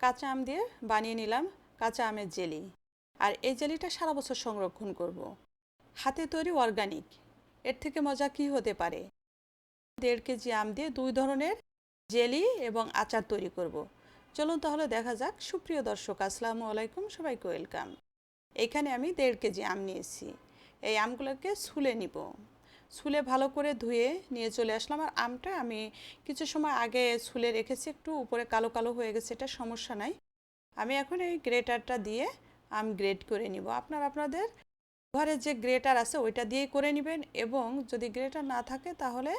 কাঁচা আম দিয়ে বানিয়ে নিলাম কাঁচা আমের জেলি। আর এই জেলিটা সারা বছর সংরক্ষণ করব। হাতে তৈরি অর্গানিক। এর থেকে মজা কি হতে পারে? দেড় কেজি আম দিয়ে দুই ধরনের জেলি এবং আচার তৈরি করব। চলুন তাহলে দেখা যাক। সুপ্রিয় দর্শক, আসসালামু আলাইকুম। সবাইকে ওয়েলকাম। এখানে আমি দেড় কেজি আম নিয়েছি। এই আমগুলোকে ছুলে নিব। ছুলে ভালো করে ধুয়ে নিয়ে চলে আসলাম। আর আমটা আমি কিছু সময় আগে ছুলে রেখেছি, একটু উপরে কালো কালো হয়ে গেছে, এটা সমস্যা নাই। আমি এখন এই গ্রেটারটা দিয়ে আম গ্রেট করে নিব। আপনার আপনাদের ঘরে যে গ্রেটার আছে ওইটা দিয়েই করে নেবেন এবং যদি গ্রেটার না থাকে তাহলে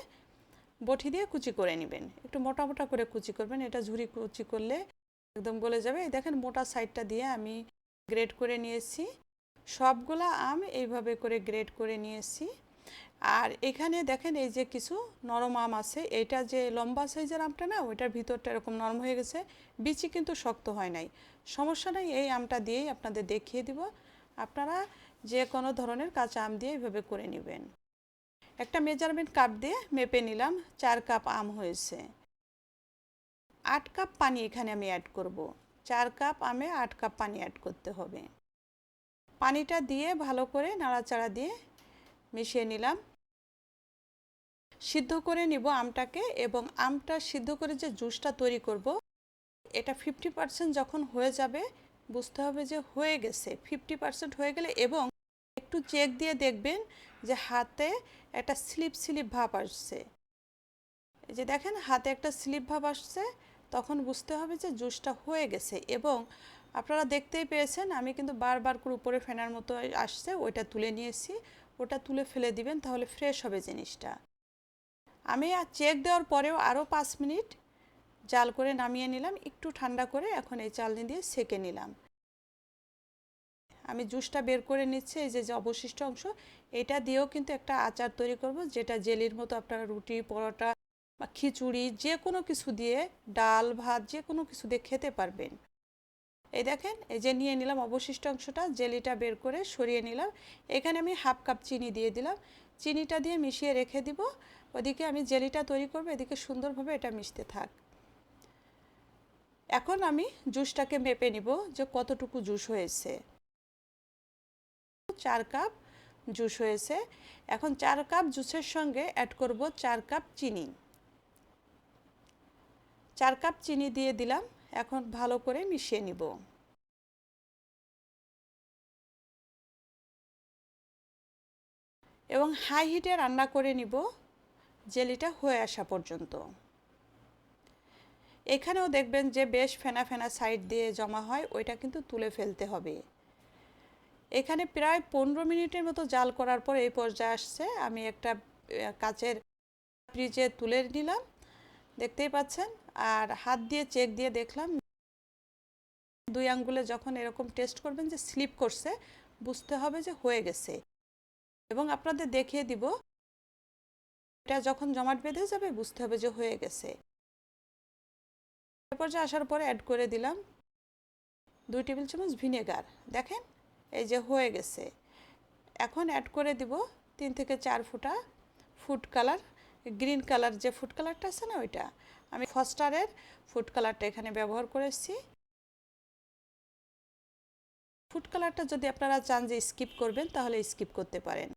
বটি দিয়ে কুচি করে নেবেন। একটু মোটা মোটা করে কুচি করবেন, এটা ঝুরি কুচি করলে একদম গলে যাবে। দেখেন মোটা সাইডটা দিয়ে আমি গ্রেট করে নিয়েছি। সবগুলা আম এইভাবে করে গ্রেট করে নিয়েছি। আর এখানে দেখেন এই যে কিছু নরম আম আছে, এটা যে লম্বা সাইজের আমটা না, ওইটার ভিতরটা এরকম নরম হয়ে গেছে, বিচি কিন্তু শক্ত হয় নাই। সমস্যা নাই, এই আমটা দিয়েই আপনাদের দেখিয়ে দিব। আপনারা যে কোনো ধরনের কাঁচা আম দিয়ে এইভাবে করে নেবেন। একটা মেজারমেন্ট কাপ দিয়ে মেপে নিলাম, চার কাপ আম হয়েছে। আট কাপ পানি এখানে আমি অ্যাড করব। চার কাপ আমে আট কাপ পানি অ্যাড করতে হবে। পানিটা দিয়ে ভালো করে নাড়াচাড়া দিয়ে মিশিয়ে নিলাম। সিদ্ধ করে নিব আমটাকে এবং আমটা সিদ্ধ করে যে জুসটা তৈরি করব, এটা ফিফটি পার্সেন্ট যখন হয়ে যাবে, বুঝতে হবে যে হয়ে গেছে। ফিফটি পার্সেন্ট হয়ে গেলে এবং একটু চেক দিয়ে দেখবেন যে হাতে একটা স্লিপ স্লিপ ভাব আসছে। এই যে দেখেন, হাতে একটা স্লিপ ভাব আসছে, তখন বুঝতে হবে যে জুসটা হয়ে গেছে এবং আপনারা দেখতেই পেয়েছেন, আমি কিন্তু বারবার করে উপরে ফেনার মতো আসছে, ওইটা তুলে নিয়েছি। ওটা তুলে ফেলে দিবেন, তাহলে ফ্রেশ হবে জিনিসটা। আমি আর চেক দেওয়ার পরেও আরও পাঁচ মিনিট জাল করে নামিয়ে নিলাম, একটু ঠান্ডা করে এখন এই চালনি দিয়ে সেকে নিলাম। আমি জুসটা বের করে নিচ্ছি, এই যে যে অবশিষ্ট অংশ, এটা দিয়েও কিন্তু একটা আচার তৈরি করব, যেটা জেলির মতো আপনারা রুটি, পরোটা বা খিচুড়ি যে কোনো কিছু দিয়ে ডাল, ভাত যে কোনো কিছু দিয়ে খেতে পারবেন। এই দেখেন, এই যে নিয়ে নিলাম অবশিষ্ট অংশটা, জেলিটা বের করে সরিয়ে নিলাম। এখানে আমি হাফ কাপ চিনি দিয়ে দিলাম। চিনিটা দিয়ে মিশিয়ে রেখে দিব। ওদিকে আমি জেলিটা তৈরি করব, এদিকে সুন্দরভাবে এটা মিশতে থাক। এখন আমি জুসটাকে মেপে নিব যে কতটুকু জুস হয়েছে। চার কাপ জুস হয়েছে। এখন চার কাপ জুসের সঙ্গে অ্যাড করব চার কাপ চিনি। চার কাপ চিনি দিয়ে দিলাম। এখন ভালো করে মিশিয়ে নিব। এবং হাই হিটে রান্না করে নিব, জেলিটা হয়ে আসা পর্যন্ত। এখানেও দেখবেন যে বেশ ফেনা ফেনা সাইড দিয়ে জমা হয়, ওইটা কিন্তু তুলে ফেলতে হবে। এখানে প্রায় পনেরো মিনিটের মতো জাল করার পর এই পর্যায়ে আসছে। আমি একটা কাচের ফ্রিজে তুলে নিলাম। দেখতেই পাচ্ছেন আর হাত দিয়ে চেক দিয়ে দেখলাম দুই আঙ্গুলে যখন এরকম টেস্ট করবেন যে স্লিপ করছে, বুঝতে হবে যে হয়ে গেছে। এবং আপনাদের দেখিয়ে দিব, এটা যখন জমাট বেঁধে যাবে বুঝতে হবে যে হয়ে গেছে। এরপর যে আসার পরে অ্যাড করে দিলাম দুই টেবিল চামচ ভিনেগার। দেখেন, এই যে হয়ে গেছে। এখন অ্যাড করে দিব তিন থেকে চার ফুটা ফুড কালার গ্রিন কালার যে ফুড কালারটা আছে না ওইটা আমি ফস্টারের ফুড কালারটা এখানে ব্যবহার করেছি। ফুড কালারটা যদি আপনারা চান যে স্কিপ করবেন, তাহলে স্কিপ করতে পারেন।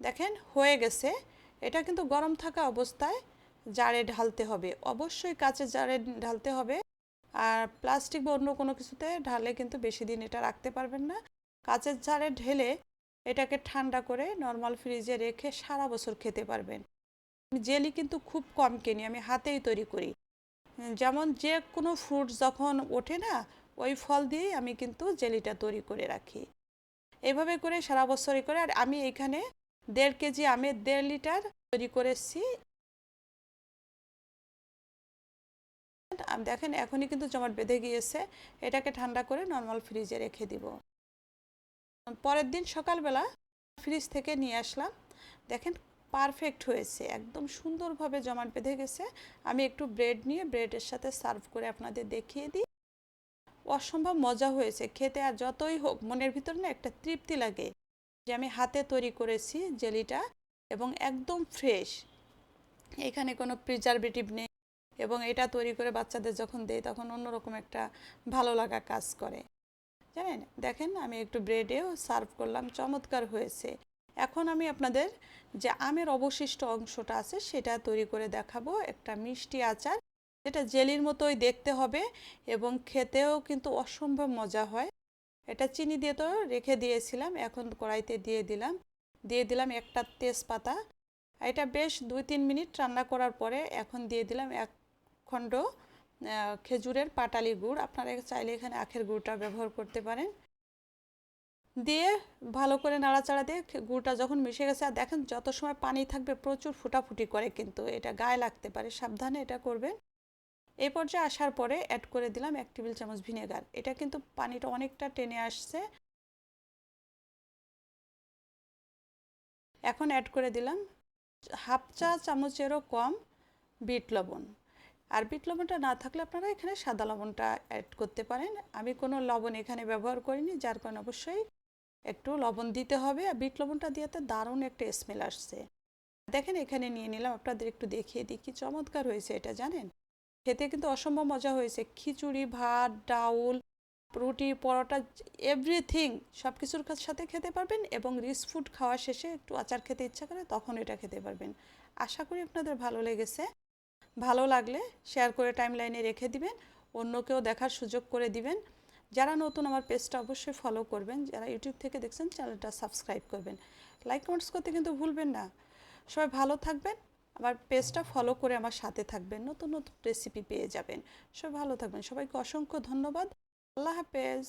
দেখেন, হয়ে গেছে। এটা কিন্তু গরম থাকা অবস্থায় জারে ঢালতে হবে। অবশ্যই কাঁচের জারে ঢালতে হবে। আর প্লাস্টিক বা অন্য কোনো কিছুতে ঢালে কিন্তু বেশি দিন এটা রাখতে পারবেন না। কাঁচের জারে ঢেলে এটাকে ঠান্ডা করে নর্মাল ফ্রিজে রেখে সারা বছর খেতে পারবেন। জেলি কিন্তু খুব কম কিনি, আমি হাতেই তৈরি করি। যেমন যে কোনো ফ্রুট যখন ওঠে না, ওই ফল দিয়েই আমি কিন্তু জেলিটা তৈরি করে রাখি। এভাবে করে সারা বছরই করে, আর আমি এখানে দেড় কেজি আমের দেড় লিটার তৈরি করেছি। দেখেন, এখনই কিন্তু জমাট বেঁধে গিয়েছে, এটাকে ঠান্ডা করে নর্মাল ফ্রিজে রেখে দিব। পরের দিন সকালবেলা ফ্রিজ থেকে নিয়ে আসলাম। দেখেন পারফেক্ট হয়েছে, একদম সুন্দরভাবে জমাট বেঁধে গেছে। আমি একটু ব্রেড নিয়ে ব্রেডের সাথে সার্ভ করে আপনাদের দেখিয়ে দিই। অসম্ভব মজা হয়েছে, খেতে আর যতই হোক, মনের ভিতর না একটা তৃপ্তি লাগে যে আমি হাতে তৈরি করেছি জেলিটা এবং একদম ফ্রেশ। এখানে কোনো প্রিজারভেটিভ নেই এবং এটা তৈরি করে বাচ্চাদের যখন দেই তখন অন্যরকম একটা ভালো লাগা কাজ করে। জানেন, দেখেন আমি একটু ব্রেডেও সার্ভ করলাম, চমৎকার হয়েছে। এখন আমি আপনাদের যে আমের অবশিষ্ট অংশটা আছে সেটা তৈরি করে দেখাবো। একটা মিষ্টি আচার, যেটা জেলির মতোই দেখতে হবে এবং খেতেও কিন্তু অসম্ভব মজা হয়। এটা চিনি দিয়ে তো রেখে দিয়েছিলাম, এখন কড়াইতে দিয়ে দিলাম। দিয়ে দিলাম একটা তেজপাতা। এটা বেশ দুই তিন মিনিট রান্না করার পরে এখন দিয়ে দিলাম এক খণ্ড খেজুরের পাটালি গুড়। আপনারা চাইলে এখানে আখের গুড়টা ব্যবহার করতে পারেন। দিয়ে ভালো করে নাড়াচাড়া দিয়ে গুড়টা যখন মিশে গেছে, আর দেখেন যত সময় পানি থাকবে প্রচুর ফুটাফুটি করে কিন্তু এটা গায়ে লাগতে পারে। সাবধানে এটা করবেন। এই পর্যায়ে আসার পরে অ্যাড করে দিলাম এক টেবিল চামচ ভিনেগার। এটা কিন্তু পানিটা অনেকটা টেনে আসছে। এখন অ্যাড করে দিলাম হাফ চা চামচেরও কম বিট লবণ। আর বিট লবণটা না থাকলে আপনারা এখানে সাদা লবণটা অ্যাড করতে পারেন। আমি কোনো লবণ এখানে ব্যবহার করিনি, যার কারণে অবশ্যই একটু লবণ দিতে হবে আর বিট লবণটা দিয়েতে দারুণ একটা স্মেল আসছে। দেখেন এখানে নিয়ে নিলাম, আপনাদের একটু দেখিয়ে দিই, কি চমৎকার হয়েছে এটা, জানেন? খেতে কিন্তু অসম্ভব মজা হয়েছে, খিচুড়ি, ভাত, ডাউল, রুটি, পরোটা এভরিথিং সব কিছুর সাথে খেতে পারবেন এবং রিচ ফুড খাওয়া শেষে একটু আচার খেতে ইচ্ছা করে তখন এটা খেতে পারবেন। আশা করি আপনাদের ভালো লেগেছে। ভালো লাগলে শেয়ার করে টাইম লাইনে রেখে দিবেন, অন্যকেও দেখার সুযোগ করে দিবেন। যারা নতুন আমার পেজটা অবশ্যই ফলো করবেন, যারা ইউটিউব থেকে দেখছেন চ্যানেলটা সাবস্ক্রাইব করবেন। লাইক কমেন্টস করতে কিন্তু ভুলবেন না। সবাই ভালো থাকবেন আমার পেজটা ফলো করে আমার সাথে থাকবেন, নতুন নতুন রেসিপি পেয়ে যাবেন। সবাই ভালো থাকবেন, সবাইকে অসংখ্য ধন্যবাদ। আল্লাহ হাফেজ।